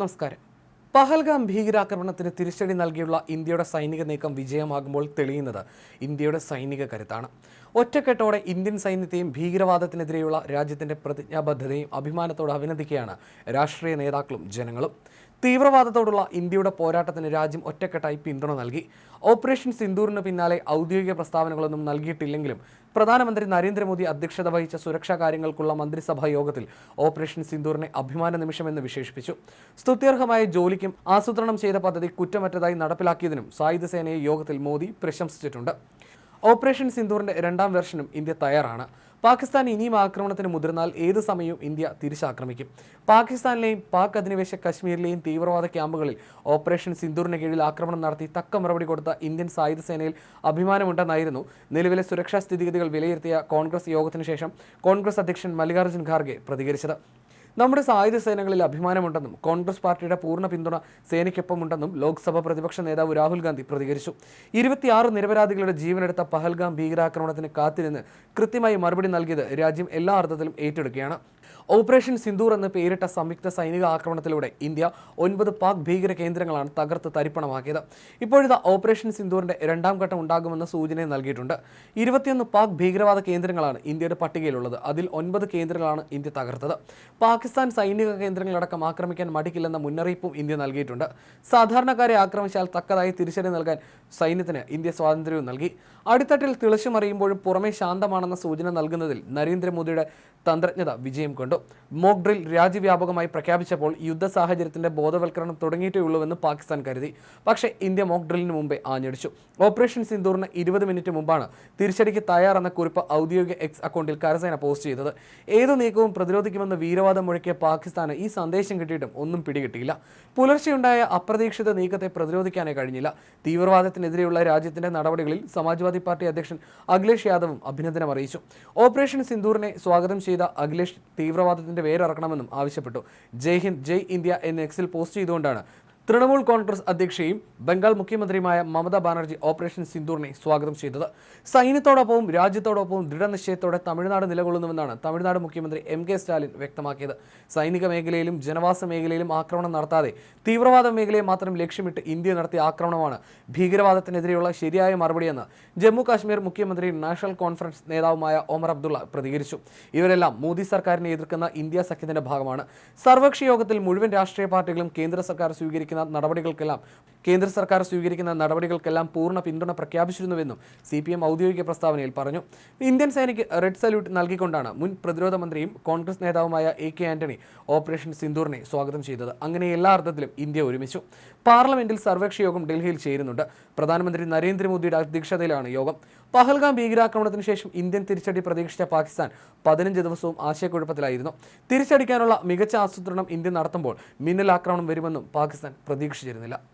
നമസ്കാരം. പഹൽഗാം ഭീകരാക്രമണത്തിന് തിരിച്ചടി നൽകിയുള്ള ഇന്ത്യയുടെ സൈനിക നീക്കം വിജയമാകുമ്പോൾ തെളിയുന്നത് ഇന്ത്യയുടെ സൈനിക കരുത്താണ്. ഒറ്റക്കെട്ടോടെ ഇന്ത്യൻ സൈന്യത്തെയും ഭീകരവാദത്തിനെതിരെയുള്ള രാജ്യത്തിന്റെ പ്രതിജ്ഞാബദ്ധതയും അഭിമാനത്തോടെ അഭിനന്ദിക്കുകയാണ് രാഷ്ട്രീയ നേതാക്കളും ജനങ്ങളും. തീവ്രവാദത്തോടുള്ള ഇന്ത്യയുടെ പോരാട്ടത്തിന് രാജ്യം ഒറ്റക്കെട്ടായി പിന്തുണ നൽകി. ഓപ്പറേഷൻ സിന്ദൂറിന് പിന്നാലെ ഔദ്യോഗിക പ്രസ്താവനകളൊന്നും നൽകിയിട്ടില്ലെങ്കിലും പ്രധാനമന്ത്രി നരേന്ദ്രമോദി അധ്യക്ഷത വഹിച്ച സുരക്ഷാ കാര്യങ്ങൾക്കുള്ള മന്ത്രിസഭാ യോഗത്തിൽ ഓപ്പറേഷൻ സിന്ദൂറിനെ അഭിമാന നിമിഷമെന്ന് വിശേഷിപ്പിച്ചു. സ്തുത്യർഹമായ ജോലിക്കും ആസൂത്രണം ചെയ്ത പദ്ധതി കുറ്റമറ്റതായി നടപ്പിലാക്കിയതിനും സായുധ സേനയെ യോഗത്തിൽ മോദി പ്രശംസിച്ചിട്ടുണ്ട്. ഓപ്പറേഷൻ സിന്ദൂറിന്റെ രണ്ടാം വെർഷനും ഇന്ത്യ തയ്യാറാണ്. പാകിസ്ഥാൻ ഇനിയും ആക്രമണത്തിന് മുതിർന്നാൽ ഏത് സമയവും ഇന്ത്യ തിരിച്ചാക്രമിക്കും. പാകിസ്ഥാനിലെയും പാക് അധിനിവേശ കശ്മീരിലെയും തീവ്രവാദ ക്യാമ്പുകളിൽ ഓപ്പറേഷൻ സിന്ദൂറിന് കീഴിൽ ആക്രമണം നടത്തി തക്ക മറുപടി കൊടുത്ത ഇന്ത്യൻ സായുധ സേനയിൽ അഭിമാനമുണ്ടെന്നായിരുന്നു നിലവിലെ സുരക്ഷാ സ്ഥിതിഗതികൾ വിലയിരുത്തിയ കോൺഗ്രസ് യോഗത്തിനു ശേഷം കോൺഗ്രസ് അധ്യക്ഷൻ മല്ലികാർജുൻ ഖാർഗെ പ്രതികരിച്ചത്. നമ്മുടെ സായുധ സേനകളിൽ അഭിമാനമുണ്ടെന്നും കോൺഗ്രസ് പാർട്ടിയുടെ പൂർണ പിന്തുണ സേനയ്ക്കൊപ്പമുണ്ടെന്നും ലോക്സഭാ പ്രതിപക്ഷ നേതാവ് രാഹുൽ ഗാന്ധി പ്രതികരിച്ചു. ഇരുപത്തിയാറ് നിരപരാധികളുടെ ജീവനെടുത്ത പഹൽഗാം ഭീകരാക്രമണത്തിന് കാത്തിരുന്ന് കൃത്യമായി മറുപടി നൽകിയത് രാജ്യം എല്ലാ അർത്ഥത്തിലും ഏറ്റെടുക്കുകയാണ്. ഓപ്പറേഷൻ സിന്ദൂർ എന്ന് പേരിട്ട സംയുക്ത സൈനിക ആക്രമണത്തിലൂടെ ഇന്ത്യ ഒൻപത് പാക് ഭീകര കേന്ദ്രങ്ങളാണ് തകർത്ത് തരിപ്പണമാക്കിയത്. ഇപ്പോഴിതാ ഓപ്പറേഷൻ സിന്ദൂറിന്റെ രണ്ടാം ഘട്ടം ഉണ്ടാകുമെന്ന സൂചന നൽകിയിട്ടുണ്ട്. ഇരുപത്തിയൊന്ന് പാക് ഭീകരവാദ കേന്ദ്രങ്ങളാണ് ഇന്ത്യയുടെ പട്ടികയിലുള്ളത്. അതിൽ ഒൻപത് കേന്ദ്രങ്ങളാണ് ഇന്ത്യ തകർത്തത്. പാകിസ്ഥാൻ സൈനിക കേന്ദ്രങ്ങളടക്കം ആക്രമിക്കാൻ മടിക്കില്ലെന്ന മുന്നറിയിപ്പും ഇന്ത്യ നൽകിയിട്ടുണ്ട്. സാധാരണക്കാരെ ആക്രമിച്ചാൽ തക്കതായി തിരിച്ചടി നൽകാൻ സൈന്യത്തിന് ഇന്ത്യ സ്വാതന്ത്ര്യവും നൽകി. അടിത്തട്ടിൽ തിളച്ചുമറിയുമ്പോഴും പുറമേ ശാന്തമാണെന്ന സൂചന നൽകുന്നതിൽ നരേന്ദ്രമോദിയുടെ തന്ത്രജ്ഞത വിജയം കൊണ്ടു. മോക്ക് ഡ്രിൽ രാജ്യവ്യാപകമായി പ്രഖ്യാപിച്ചപ്പോൾ യുദ്ധ സാഹചര്യത്തിന്റെ ബോധവൽക്കരണം തുടങ്ങിയിട്ടേ ഉള്ളൂവെന്ന് പാകിസ്ഥാൻ കരുതി. പക്ഷേ ഇന്ത്യ മോക്ക് ഡ്രില്ലിന് മുമ്പേ ആഞ്ഞടിച്ചു. ഓപ്പറേഷൻ സിന്ദൂറിന് ഇരുപത് മിനിറ്റ് മുമ്പാണ് തിരിച്ചടിക്ക് തയ്യാറെന്ന കുറിപ്പ് ഔദ്യോഗിക എക്സ് അക്കൗണ്ടിൽ കരസേന പോസ്റ്റ് ചെയ്തത്. ഏതു നീക്കവും പ്രതിരോധിക്കുമെന്ന് വീരവാദം മുഴക്കിയ പാകിസ്ഥാന് ഈ സന്ദേശം കിട്ടിയിട്ടും ഒന്നും പിടികിട്ടിയില്ല. പുലർച്ചെയുണ്ടായ അപ്രതീക്ഷിത നീക്കത്തെ പ്രതിരോധിക്കാനേ കഴിഞ്ഞില്ല. തീവ്രവാദത്തിനെതിരെയുള്ള രാജ്യത്തിന്റെ നടപടികളിൽ സമാജ്വാദി പാർട്ടി അധ്യക്ഷൻ അഖിലേഷ് യാദവും അഭിനന്ദനം അറിയിച്ചു ഓപ്പറേഷൻ സിന്ദൂറിനെ സ്വാഗതം ചെയ്ത അഖിലേഷ് തീവ്രവാദത്തിന്റെ വേരറക്കണമെന്നും ആവശ്യപ്പെട്ടു. ജയ് ഹിന്ദ് ജയ് ഇന്ത്യ എന്ന എക്സിൽ പോസ്റ്റ് ചെയ്തുകൊണ്ടാണ് തൃണമൂൽ കോൺഗ്രസ് അധ്യക്ഷയും ബംഗാൾ മുഖ്യമന്ത്രിയുമായ മമതാ ബാനർജി ഓപ്പറേഷൻ സിന്ദൂറിനെ സ്വാഗതം ചെയ്തത്. സൈന്യത്തോടൊപ്പവും രാജ്യത്തോടൊപ്പവും ദൃഢനിശ്ചയത്തോടെ തമിഴ്നാട് നിലകൊള്ളുന്നുവെന്നാണ് തമിഴ്നാട് മുഖ്യമന്ത്രി എം കെ സ്റ്റാലിൻ വ്യക്തമാക്കിയത്. സൈനിക മേഖലയിലും ജനവാസ മേഖലയിലും ആക്രമണം നടത്താതെ തീവ്രവാദ മേഖലയെ മാത്രം ലക്ഷ്യമിട്ട് ഇന്ത്യ നടത്തിയ ആക്രമണമാണ് ഭീകരവാദത്തിനെതിരെയുള്ള ശരിയായ മറുപടിയെന്ന് ജമ്മു കാശ്മീർ മുഖ്യമന്ത്രി നാഷണൽ കോൺഫറൻസ് നേതാവുമായ ഒമർ അബ്ദുള്ള പ്രതികരിച്ചു. ഇവരെല്ലാം മോദി സർക്കാരിനെ എതിർക്കുന്ന ഇന്ത്യ സഖ്യത്തിന്റെ ഭാഗമാണ്. സർവകക്ഷി യോഗത്തിൽ മുഴുവൻ രാഷ്ട്രീയ പാർട്ടികളും കേന്ദ്ര സർക്കാർ സ്വീകരിക്കുന്ന നടപടികൾക്കെല്ലാം കേന്ദ്ര സർക്കാർ സ്വീകരിക്കുന്ന നടപടികൾക്കെല്ലാം പൂർണ പിന്തുണ പ്രഖ്യാപിച്ചിരുന്നുവെന്നും സി പി എം ഔദ്യോഗിക പ്രസ്താവനയിൽ പറഞ്ഞു. ഇന്ത്യൻ സേനയ്ക്ക് റെഡ് സല്യൂട്ട് നൽകിക്കൊണ്ടാണ് മുൻ പ്രതിരോധ മന്ത്രിയും കോൺഗ്രസ് നേതാവുമായ എ കെ ആന്റണി ഓപ്പറേഷൻ സിന്ദൂറിനെ സ്വാഗതം ചെയ്തത്. അങ്ങനെ എല്ലാ അർത്ഥത്തിലും ഇന്ത്യ ഒരുമിച്ചു. പാർലമെന്റിൽ സർവകക്ഷി യോഗം ഡൽഹിയിൽ ചേരുന്നുണ്ട്. പ്രധാനമന്ത്രി നരേന്ദ്രമോദിയുടെ അധ്യക്ഷതയിലാണ് യോഗം. പഹൽഗാം ഭീകരാക്രമണത്തിന് ശേഷം ഇന്ത്യൻ തിരിച്ചടി പ്രതീക്ഷിച്ച പാകിസ്ഥാൻ പതിനഞ്ച് ദിവസവും ആശയക്കുഴപ്പത്തിലായിരുന്നു. തിരിച്ചടിക്കാനുള്ള മികച്ച ആസൂത്രണം ഇന്ത്യ നടത്തുമ്പോൾ മിന്നൽ ആക്രമണം വരുമെന്നും പാകിസ്ഥാൻ പ്രതീക്ഷിച്ചിരുന്നില്ല.